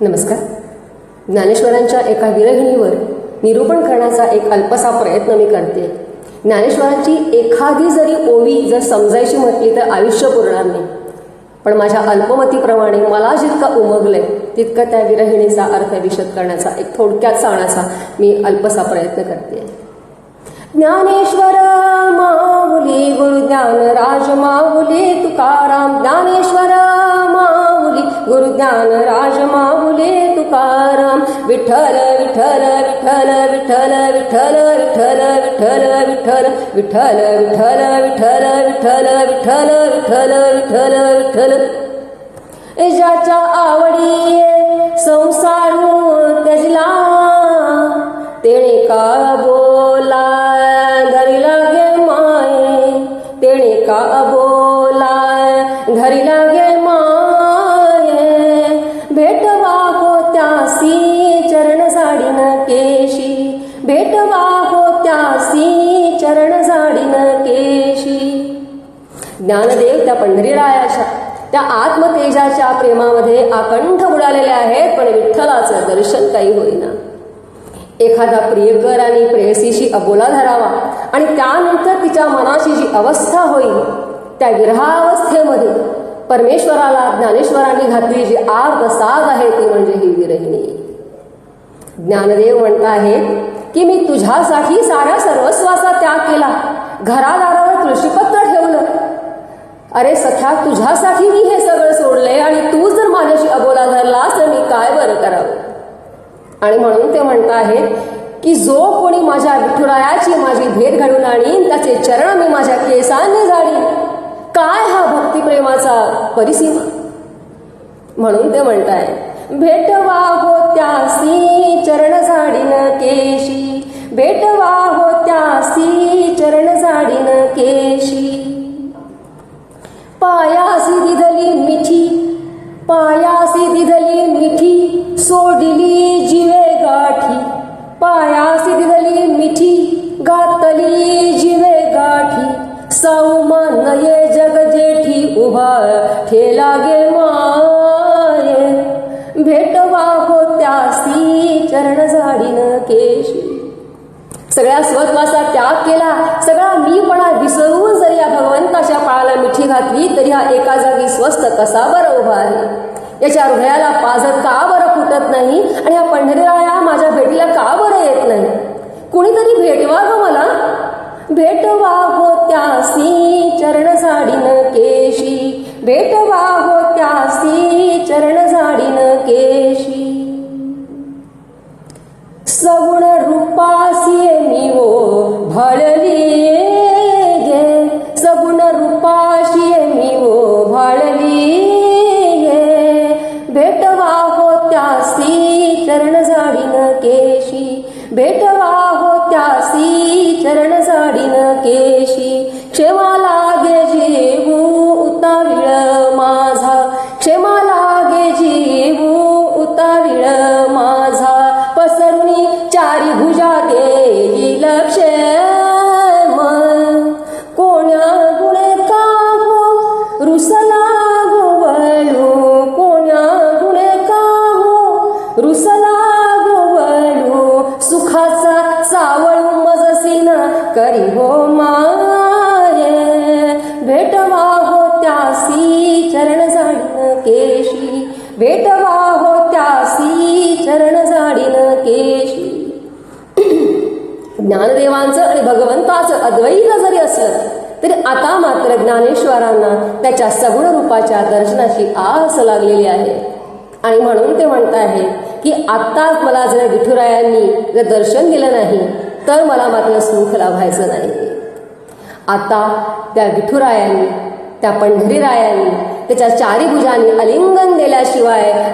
नमस्कार. ज्ञानेश्वरांच्या एका विरहिणीवर निरूपण करण्याचा एक अल्पसा प्रयत्न मी करते. ज्ञानेश्वरांची एखादी जरी ओवी जर समजायची म्हटली तर आयुष्य पुरणार नाही. पण माझ्या अल्पमतीप्रमाणे मला जितकं उमगलंय तितकं त्या विरहिणीचा अर्थ विशद करण्याचा एक थोडक्यात सांगण्याचा मी अल्पसा प्रयत्न करते. ज्ञानेश्वर माऊली गुरुज्ञान राज माऊली तुकाराम ज्ञानेश्वर माऊली गुरुज्ञान राज माऊली तुकाराम विठ्ठल विठ्ठल विठ्ठल विठ्ठल विठ्ठल विठ्ठल विठ्ठल विठ्ठल विठ्ठल विठ्ठल विठ्ठल विठ्ठल विठ्ठल विठ्ठल विठ्ठल विठ्ठल ज्याच्या आवडी संसारू गजला तेणे का बो ज्ञानदेव त्या पंढरीरायाच्या त्या आत्मतेजाच्या प्रेमामध्ये आकंठ बुडालेले आहेत पण विठ्ठलाचं दर्शन काही होईना. एखादा प्रियकर आणि प्रेयसीशी अबोला धरावा आणि त्यानंतर तिच्या मनाची जी अवस्था होईल त्या विरहावस्थेमध्ये परमेश्वराला ज्ञानेश्वरांनी घातली जी आग साग आहे ती म्हणजे ही विरहिणी. ज्ञानदेव म्हणत आहे की मी तुझ्यासाठी साऱ्या सर्वस्वाचा त्याग केला. घरादारावर तुळशीपत अरे सख्या तुझ्यासाठी मी हे सगळं सोडलंय आणि तू जर माझ्याशी अबोला धरलास तर मी काय बरं करावं? आणि म्हणून ते म्हणत आहेत की जो कोणी माझ्या विठुरायाची माझी भेट घडून आणीन त्याचे चरण मी माझ्या केसांनी झाडीन. काय हा भक्तिप्रेमाचा परिसीमा? म्हणून ते म्हणताय भेटवा होत्यासी चरण झाडीन केशी भेटवा होत्यासी सोडली जिवे गाठी पायासी सिद्धली मिठी गातली जिवे गाठी. सौमा नये जग जेठी उभा ठेला गे माये. भेटवा होत्यासी चरण झाडीन केशी. सगळ्या स्वत्वाचा त्याग केला सगळा मीपणा विसरून जर या भगवंताच्या पाळाला मिठी घातली तरी हा एका जागी स्वस्त कसा बरं उभा आहे? याच्या हृदयाला पाझर का बरं फुटत नाही? आणि हा पंढरीराया माझ्या भेटीला का बरं येत नाही? कुणीतरी भेटवा ग मला. भेटवा होत्यासी चरण झाडीन केशी. भेटवा होत्यासी चरण झाडीन केशी. सगुण भेटवा होत्यासी चरण झाडीन केशी. क्षेमा करी हो माये. भेटवा होत्यासी चरण जाणीन केशी. भेटवा होत्यासी चरण जाणीन केशी. ज्ञानदेवांचं आणि भगवंताचं अद्वैत जरी असलं तरी आता मात्र ज्ञानेश्वरांना त्याच्या सगुण रूपाच्या दर्शनाची आस लागलेली आहे. आणि म्हणून ते म्हणत आहे की आत्ताच मला जर विठुरायांनी जर दर्शन दिलं नाही तर मला मात्र सुख लाभायचं नाही. आता त्या विठुरायांनी त्या पंढरीरायांनी त्याच्या चारी भुजांनी अलिंगन दिल्याशिवाय